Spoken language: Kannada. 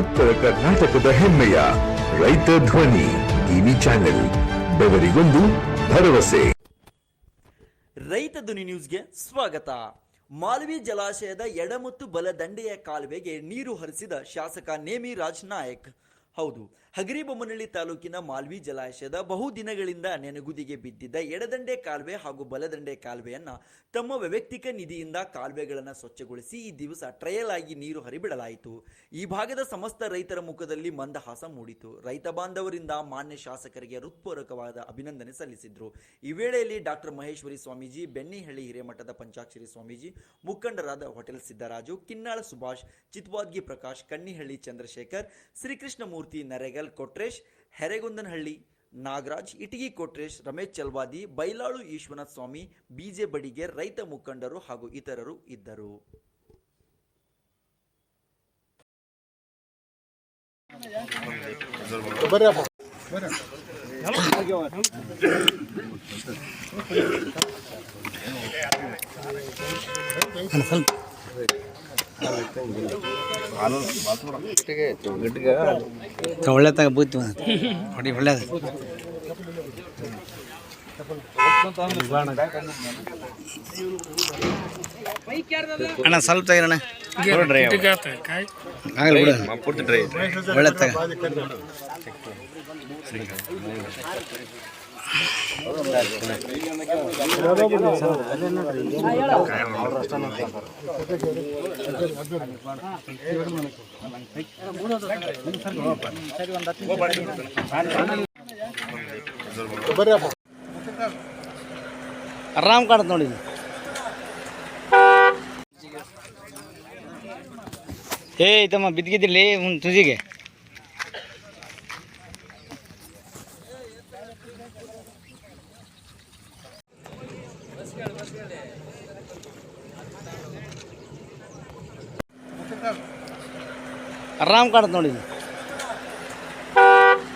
ಉತ್ತರ ಕರ್ನಾಟಕದ ಹೆಮ್ಮೆಯ ರೈತ ಧ್ವನಿ ಟಿವಿ ಚಾನೆಲ್, ಬೆವರಿಗೊಂದು ಭರವಸೆ. ರೈತ ಧ್ವನಿ ನ್ಯೂಸ್ಗೆ ಸ್ವಾಗತ. ಮಾಲ್ವಿ ಜಲಾಶಯದ ಎಡ ಮತ್ತು ಬಲ ದಂಡೆಯ ಕಾಲುವೆಗೆ ನೀರು ಹರಿಸಿದ ಶಾಸಕ ನೇಮಿ ರಾಜ್ ನಾಯಕ್. ಹೌದು. ಹಗರಿಬೊಮ್ಮನಹಳ್ಳಿ ತಾಲೂಕಿನ ಮಾಲ್ವಿ ಜಲಾಶಯದ ಬಹುದಿನಗಳಿಂದ ನೆನಗುದಿಗೆ ಬಿದ್ದಿದ್ದ ಎಡದಂಡೆ ಕಾಲುವೆ ಹಾಗೂ ಬಲದಂಡೆ ಕಾಲುವೆಯನ್ನ ತಮ್ಮ ವೈಯಕ್ತಿಕ ನಿಧಿಯಿಂದ ಕಾಲುವೆಗಳನ್ನು ಸ್ವಚ್ಛಗೊಳಿಸಿ ಈ ದಿವಸ ಟ್ರಯಲ್ ಆಗಿ ನೀರು ಹರಿಬಿಡಲಾಯಿತು. ಈ ಭಾಗದ ಸಮಸ್ತ ರೈತರ ಮುಖದಲ್ಲಿ ಮಂದಹಾಸ ಮೂಡಿತು. ರೈತ ಬಾಂಧವರಿಂದ ಮಾನ್ಯ ಶಾಸಕರಿಗೆ ಹೃತ್ಪೂರ್ವಕವಾದ ಅಭಿನಂದನೆ ಸಲ್ಲಿಸಿದ್ರು. ಈ ವೇಳೆಯಲ್ಲಿ ಡಾಕ್ಟರ್ ಮಹೇಶ್ವರಿ ಸ್ವಾಮೀಜಿ ಬೆಣ್ಣಿಹಳ್ಳಿ ಹಿರೇಮಠದ ಪಂಚಾಕ್ಷರಿ ಸ್ವಾಮೀಜಿ, ಮುಖಂಡರಾದ ಹೋಟೆಲ್ ಸಿದ್ದರಾಜು, ಕಿನ್ನಾಳ ಸುಭಾಷ್, ಚಿತ್ವಾದ್ಗಿ ಪ್ರಕಾಶ್, ಕಣ್ಣಿಹಳ್ಳಿ ಚಂದ್ರಶೇಖರ್, ಶ್ರೀಕೃಷ್ಣಮೂರ್ತಿ ನರೇಗಲ್ ಕೊಟ್ರೇಶ್, ಹೆರೆಗುಂದನಹಳ್ಳಿ ನಾಗರಾಜ್, ಇಟಗಿ ಕೊಟ್ರೇಶ್, ರಮೇಶ್ ಚಲ್ವಾದಿ, ಬೈಲಾಳು ಈಶ್ವರನಾಥ ಸ್ವಾಮಿ, ಬಿಜೆ ಬಡಿಗೆ ರೈತ ಮುಖಂಡರು ಹಾಗೂ ಇತರರು ಇದ್ದರು. ಒಳ್ಳೆ ತಗ ಬೂತಿ ಹೊಡಿ ಒಳ್ಳೇದು ಅಣ್ಣ ಸ್ವಲ್ಪ ತೆಗಿರಣ್ಣ ಆಗಲಿ ಬಿಡು. ಒಳ್ಳೆ ತಗ ಆರಾಮ್ ಕಾಣತ್ ನೋಡಿ ಏ ತಮ್ಮ ಬಿದ್ದಿದ್ದಿರ್ಲಿ ಒಂದು ತುಜಿಗೆ ಆರಾಮ್ ಕಾಣತ್ ನೋಡಿ.